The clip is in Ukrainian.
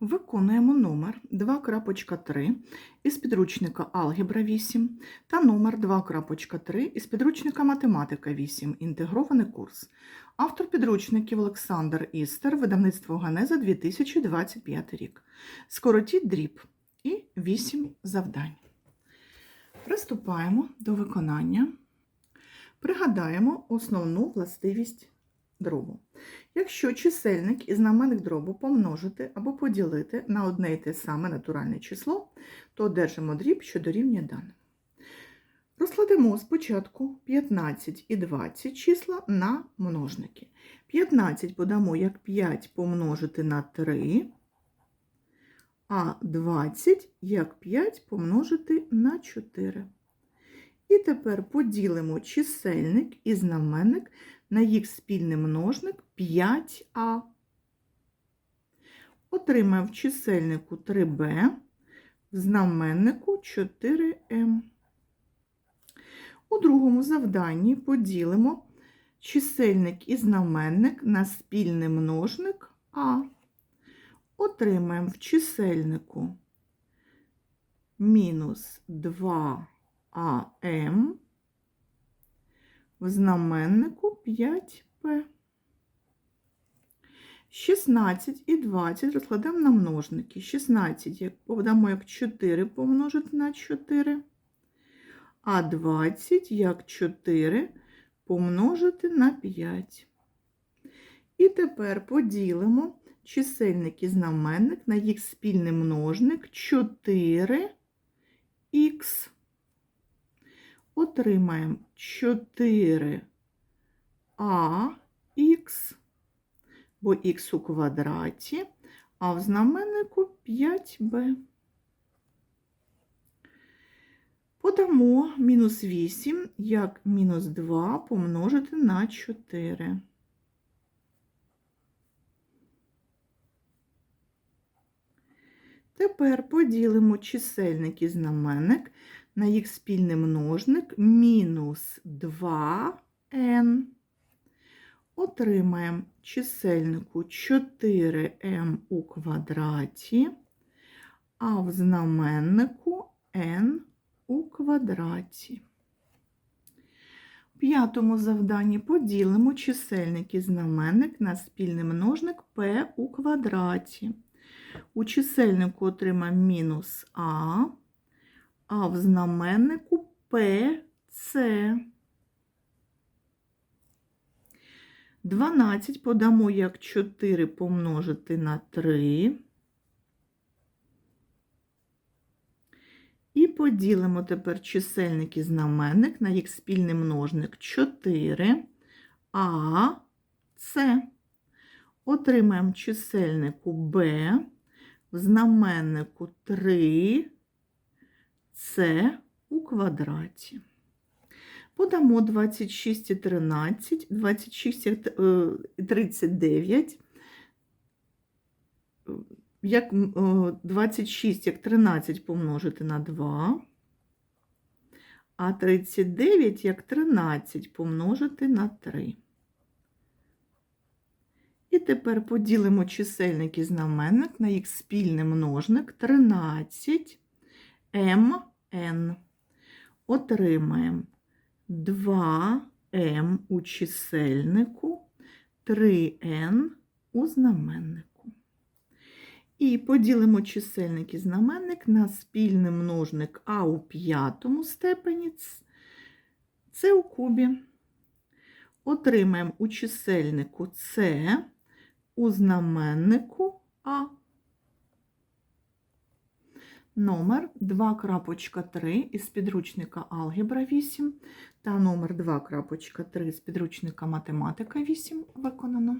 Виконуємо номер 2.3 із підручника Алгебра 8 та номер 2.3 із підручника Математика 8. Інтегрований курс. Автор підручників Олександр Істер, видавництво Ганеза 2025 рік. Скоротіть дріб і 8 завдань. Приступаємо до виконання. Пригадаємо основну властивість дробу. Якщо чисельник і знаменник дробу помножити або поділити на одне і те саме натуральне число, то одержимо дріб, що дорівнює даному. Розкладемо спочатку 15 і 20 числа на множники. 15 подамо як 5 помножити на 3, а 20 як 5 помножити на 4. І тепер поділимо чисельник і знаменник на їх спільний множник 5а. Отримаємо в чисельнику 3b, в знаменнику 4m. У другому завданні поділимо чисельник і знаменник на спільний множник а. Отримаємо в чисельнику мінус 2ам в знаменнику 5p. 16 і 20 розкладемо на множники. 16 як подамо як 4 помножити на 4, а 20 як 4 помножити на 5. І тепер поділимо чисельник і знаменник на їх спільний множник 4х отримаємо 4 ах, бо х у квадраті, а в знаменнику 5b. Подамо мінус 8 як мінус 2 помножити на 4. Тепер поділимо чисельник і знаменник на їх спільний множник мінус 2n. Отримаємо чисельнику 4m у квадраті, а в знаменнику n у квадраті. В п'ятому завданні поділимо чисельник і знаменник на спільний множник p у квадраті. У чисельнику отримаємо мінус а, а в знаменнику PC. 12 подамо як 4 помножити на 3. І поділимо тепер чисельник і знаменник на їх спільний множник 4, а С. Отримаємо чисельнику b в знаменнику 3 це у квадраті. Подамо 26 і 13, 26 і 39, як 26 як 13 помножити на 2, а 39 як 13 помножити на 3. І тепер поділимо чисельник і знаменник на їх спільний множник 13 mn. Отримаємо 2m у чисельнику, 3n у знаменнику. І поділимо чисельник і знаменник на спільний множник а у п'ятому степені, це у кубі. Отримаємо у чисельнику С у знаменнику А. Номер 2.3 із підручника Алгебра 8 та номер 2.3 з підручника Математика 8 виконано.